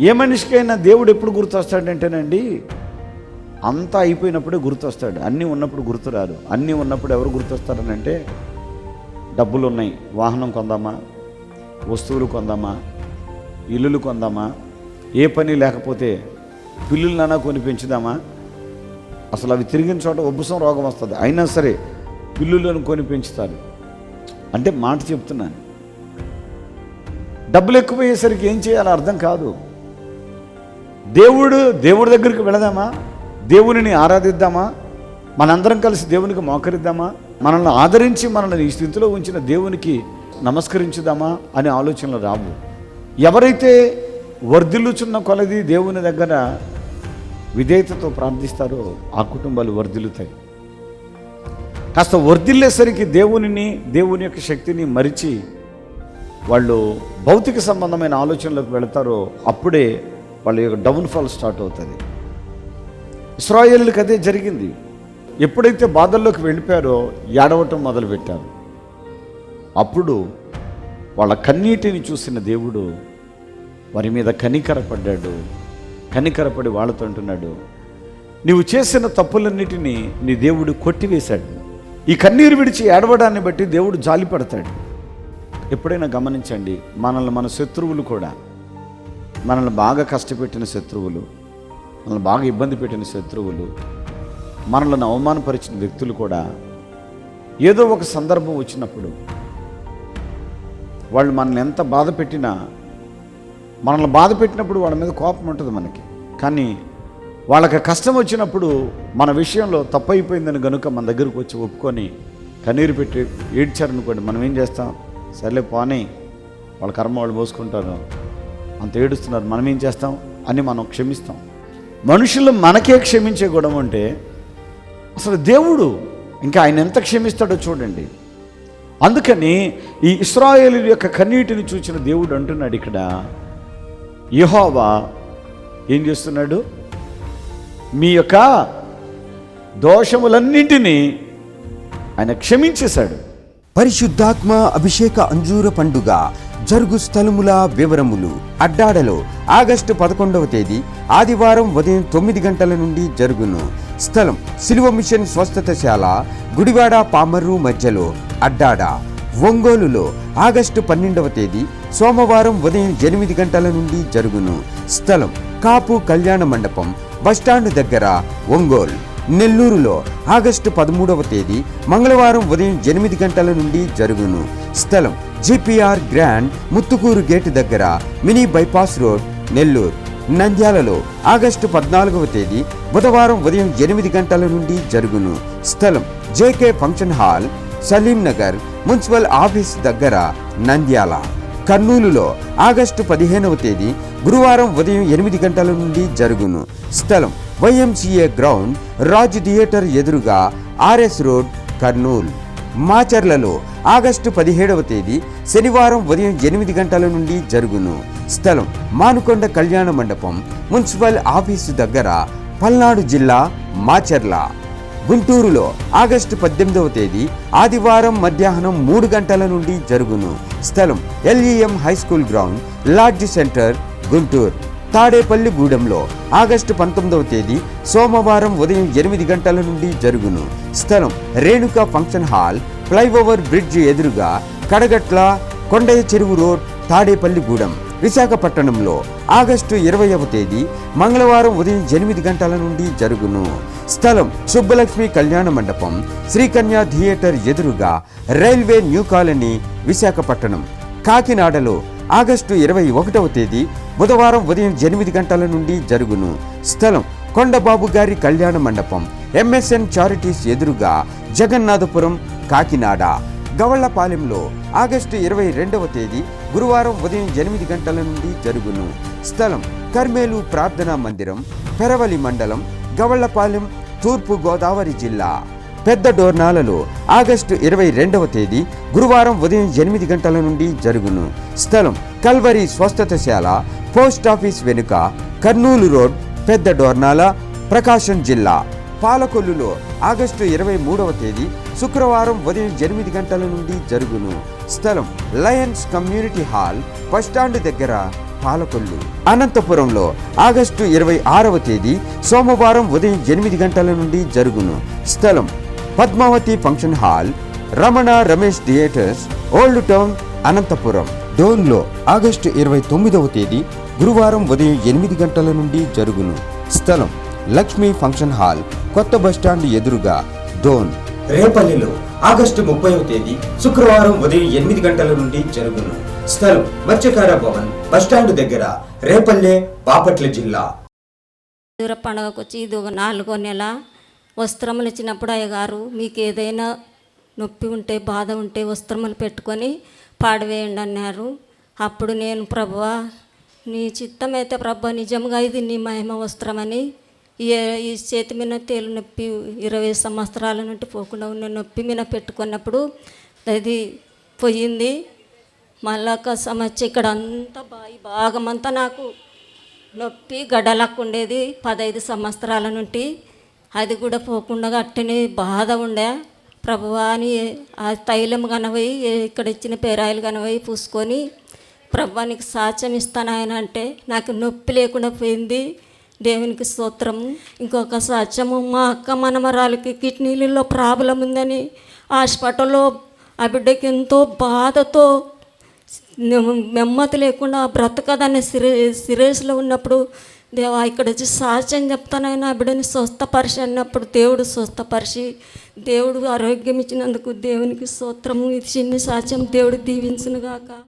ఏ మనిషికైనా దేవుడు ఎప్పుడు గుర్తొస్తాడంటేనండి అంతా అయిపోయినప్పుడే గుర్తొస్తాడు. అన్నీ ఉన్నప్పుడు గుర్తురారు అన్నీ ఉన్నప్పుడు ఎవరు గుర్తొస్తారనంటే డబ్బులు ఉన్నాయి వాహనం కొందామా? వస్తువులు కొందామా? ఇల్లులు కొందామా? ఏ పని లేకపోతే పిల్లులనైనా కొని పెంచుదామా? అసలు అవి తిరిగిన చోట ఉబ్బసం రోగం వస్తుంది. అయినా సరే పిల్లులను కొని పెంచుతారు. అంటే మాట చెప్తున్నాను. డబ్బులు ఎక్కువయ్యేసరికి ఏం చేయాలో అర్థం కాదు. దేవుడు దేవుడి దగ్గరికి వెళదామా? దేవునిని ఆరాధిద్దామా? మనందరం కలిసి దేవునికి మోకరిద్దామా? మనల్ని ఆదరించి మనల్ని ఈ స్థితిలో ఉంచిన దేవునికి నమస్కరించుదామా అనే ఆలోచనలు రావు. ఎవరైతే వర్ధిల్లుచున్న కొలది దేవుని దగ్గర విధేయతతో ప్రార్థిస్తారో ఆ కుటుంబాలు వర్ధిల్లుతాయి. కాస్త వర్ధిల్లేసరికి దేవునిని దేవుని యొక్క శక్తిని మరిచి వాళ్ళు భౌతిక సంబంధమైన ఆలోచనలకు వెళతారో అప్పుడే వాళ్ళ యొక్క డౌన్ఫాల్ స్టార్ట్ అవుతుంది. ఇస్రాయేళ్ళకి అదే జరిగింది. ఎప్పుడైతే బాధల్లోకి వెళ్ళిపోయారో ఏడవటం మొదలుపెట్టారు. అప్పుడు వాళ్ళ కన్నీటిని చూసిన దేవుడు వారి మీద కనికరపడ్డాడు. కనికరపడి వాళ్ళతో అంటున్నాడు నీవు చేసిన తప్పులన్నిటినీ నీ దేవుడు కొట్టివేశాడు. ఈ కన్నీరు విడిచి ఏడవడాన్ని బట్టి దేవుడు జాలిపడతాడు. ఎప్పుడైనా గమనించండి మనల్ని మన శత్రువులు కూడా మనల్ని బాగా కష్టపెట్టిన శత్రువులు మనల్ని బాగా ఇబ్బంది పెట్టిన శత్రువులు మనల్ని అవమానపరిచిన వ్యక్తులు కూడా ఏదో ఒక సందర్భం వచ్చినప్పుడు వాళ్ళు మనల్ని ఎంత బాధ పెట్టినా మనల్ని బాధ పెట్టినప్పుడు వాళ్ళ మీద కోపం ఉంటుంది మనకి. కానీ వాళ్ళకి కష్టం వచ్చినప్పుడు మన విషయంలో తప్పైపోయిందని కనుక మన దగ్గరకు వచ్చి ఒప్పుకొని కన్నీరు పెట్టి ఏడ్చారనుకోండి మనం ఏం చేస్తాం? సర్లే పోనీ వాళ్ళ కర్మ వాళ్ళు పోసుకుంటారు అంత ఏడుస్తున్నారు. మనం ఏం చేస్తాం? అని మనం క్షమిస్తాం. మనుషులు మనకే క్షమించే గుణం అంటే అసలు దేవుడు ఇంకా ఆయన ఎంత క్షమిస్తాడో చూడండి. అందుకని ఈ ఇస్రాయేలు యొక్క కన్నీటిని చూసిన దేవుడు అంటున్నాడు ఇక్కడ. యహోవా ఏం చేస్తున్నాడు? మీ యొక్క దోషములన్నింటినీ ఆయన క్షమించేశాడు. పరిశుద్ధాత్మ అభిషేక అంజూర పండుగ జరుగు స్థలముల వివరములు. అడ్డాడలో ఆగస్టు పదకొండవ తేదీ ఆదివారం ఉదయం తొమ్మిది గంటల నుండి జరుగును. స్థలం సిలువ మిషన్ స్వస్థతశాల గుడివాడ పామర్రు మధ్యలో అడ్డాడ. ఒంగోలులో ఆగస్టు పన్నెండవ తేదీ సోమవారం ఉదయం ఎనిమిది గంటల నుండి జరుగును. స్థలం కాపు కళ్యాణ మండపం బస్టాండ్ దగ్గర ఒంగోలు. నెల్లూరులో ఆగస్టు పదమూడవ తేదీ మంగళవారం ఉదయం ఎనిమిది గంటల నుండి జరుగును. స్థలం జిపిఆర్ గ్రాండ్ ముత్తుకూరు గేటు దగ్గర మినీ బైపాస్ రోడ్ నెల్లూరు. నంద్యాలలో ఆగస్టు పద్నాలుగవ తేదీ బుధవారం ఉదయం ఎనిమిది గంటల నుండి జరుగును. స్థలం JK function hall Salim Nagar municipal office దగ్గర నంద్యాల. కర్నూలులో ఆగస్టు పదిహేనవ తేదీ గురువారం ఉదయం ఎనిమిది గంటల నుండి జరుగును. స్థలం వైఎంసీఏ గ్రౌండ్ రాజ్ థియేటర్ ఎదురుగా ఆర్ఎస్ రోడ్ కర్నూలు. మాచర్లలో ఆగస్టు పదిహేడవ తేదీ శనివారం ఉదయం ఎనిమిది గంటల నుండి జరుగును. స్థలం మానుకొండ కళ్యాణ మండపం మున్సిపల్ ఆఫీసు దగ్గర పల్నాడు జిల్లా మాచర్ల. గుంటూరులో ఆగస్టు పద్దెనిమిదవ తేదీ ఆదివారం మధ్యాహ్నం మూడు గంటల నుండి జరుగును. స్థలం LEM high school ground lodge centre Guntur. Tadepalli గూడెంలో August పంతొమ్మిదవ తేదీ సోమవారం ఉదయం ఎనిమిది గంటల నుండి జరుగును. స్థలం Renuka function hall flyover bridge ఎదురుగా కడగట్ల కొండయ్య చెరువు రోడ్ తాడేపల్లి గూడెం. విశాఖపట్నంలో ఆగస్టు ఇరవైవ తేదీ మంగళవారం ఉదయం ఎనిమిది గంటల నుండి జరుగును. స్థలం సుబ్బలక్ష్మి కళ్యాణ మండపం శ్రీకన్య థియేటర్ ఎదురుగా రైల్వే న్యూ కాలనీ విశాఖపట్నం. కాకినాడలో ఆగస్టు ఇరవై ఒకటవ తేదీ బుధవారం ఉదయం ఎనిమిది గంటల నుండి జరుగును. స్థలం కొండబాబు గారి కళ్యాణ మండపం. ఎంఎస్ఎన్ చారిటీస్ ఎదురుగా జగన్నాథపురం కాకినాడ. గవళ్ళపాలెంలో ఆగస్టు ఇరవై రెండవ తేదీ గురువారం ఉదయం ఎనిమిది గంటల నుండి జరుగును. స్థలం కర్మేలు ప్రార్థనా మందిరం పెరవలి మండలం గవళ్ళపాలెం తూర్పు గోదావరి జిల్లా. పెద్ద డోర్నాలలో ఆగస్టు ఇరవై రెండవ తేదీ గురువారం ఉదయం ఎనిమిది గంటల నుండి జరుగును. స్థలం కల్వరి స్వస్థతశాల పోస్ట్ ఆఫీస్ వెనుక కర్నూలు రోడ్ పెద్ద డోర్నాల ప్రకాశం జిల్లా. పాలకొల్లులో ఆగస్టు ఇరవై మూడవ తేదీ శుక్రవారం ఉదయం ఎనిమిది గంటల నుండి జరుగును. స్థలం లయన్స్ కమ్యూనిటీ హాల్ బస్టాండ్ దగ్గర పాలకొల్లు. అనంతపురంలో ఆగస్టు ఇరవై ఆరవ తేదీ సోమవారం ఉదయం ఎనిమిది గంటల నుండి జరుగును. స్థలం Padmavathi function hall Ramana Ramesh theatres old town Anantapur. డోన్లో August ఇరవై తొమ్మిదవ తేదీ గురువారం ఉదయం ఎనిమిది గంటల నుండి జరుగును. స్థలం లక్ష్మీ ఫంక్షన్ హాల్ కొత్త బస్టాండ్ ఎదురుగా డోన్. రేపల్లిలో ఆగస్టు ముప్పైవ తేదీ శుక్రవారం ఉదయం ఎనిమిది గంటల నుండి జరుగును. స్థలం మత్స్యకార భవన్ బస్టాండ్ దగ్గర రేపల్లె బాపట్ల జిల్లా. దూర పండగకు వచ్చి ఇది ఒక నాలుగో నెల. వస్త్రములు ఇచ్చినప్పుడు అయ్యగారు మీకు ఏదైనా నొప్పి ఉంటే బాధ ఉంటే వస్త్రములు పెట్టుకొని పాడవేయండి అన్నారు. అప్పుడు నేను ప్రభువా నీ చిత్తమైతే ప్రభ నిజంగా ఇది నీ మహిమ వస్త్రమని ఈ ఈ చేతి మీద తేలు నొప్పి ఇరవై సంవత్సరాల నుండి పోకుండా ఉన్న నొప్పి మీద పెట్టుకున్నప్పుడు అది పోయింది. మళ్ళా ఒక సమస్య ఇక్కడ అంతా బాగా ఈ భాగమంతా నాకు నొప్పి గడ్డలకు ఉండేది పదహైదు సంవత్సరాల నుండి. అది కూడా పోకుండా అట్టనే బాధ ఉండే. ప్రభువా అని ఆ తైలం కనవయి ఇక్కడ ఇచ్చిన పేరాయిలు కనవయి పూసుకొని ప్రభువానికి సాక్ష్యం ఇస్తాను ఆయన అంటే నాకు నొప్పి లేకుండా పోయింది. దేవునికి స్తోత్రము ఇంకొక సాక్ష్యము మా అక్క మనమరాలకి కిడ్నీలలో ప్రాబ్లం ఉందని హాస్పిటల్లో ఆ బిడ్డకి ఎంతో బాధతో నెమ్మది లేకుండా బ్రతకదనే సిరే సిరేస్లో ఉన్నప్పుడు దేవా ఇక్కడ వచ్చి సాక్ష్యం చెప్తానైనా ఆ బిడ్డని స్వస్థపరిచి అన్నప్పుడు దేవుడు స్వస్థపరిచి దేవుడు ఆరోగ్యం ఇచ్చినందుకు దేవునికి స్తోత్రము. ఇది చిన్న సాక్ష్యం. దేవుడు దీవించునుగాక.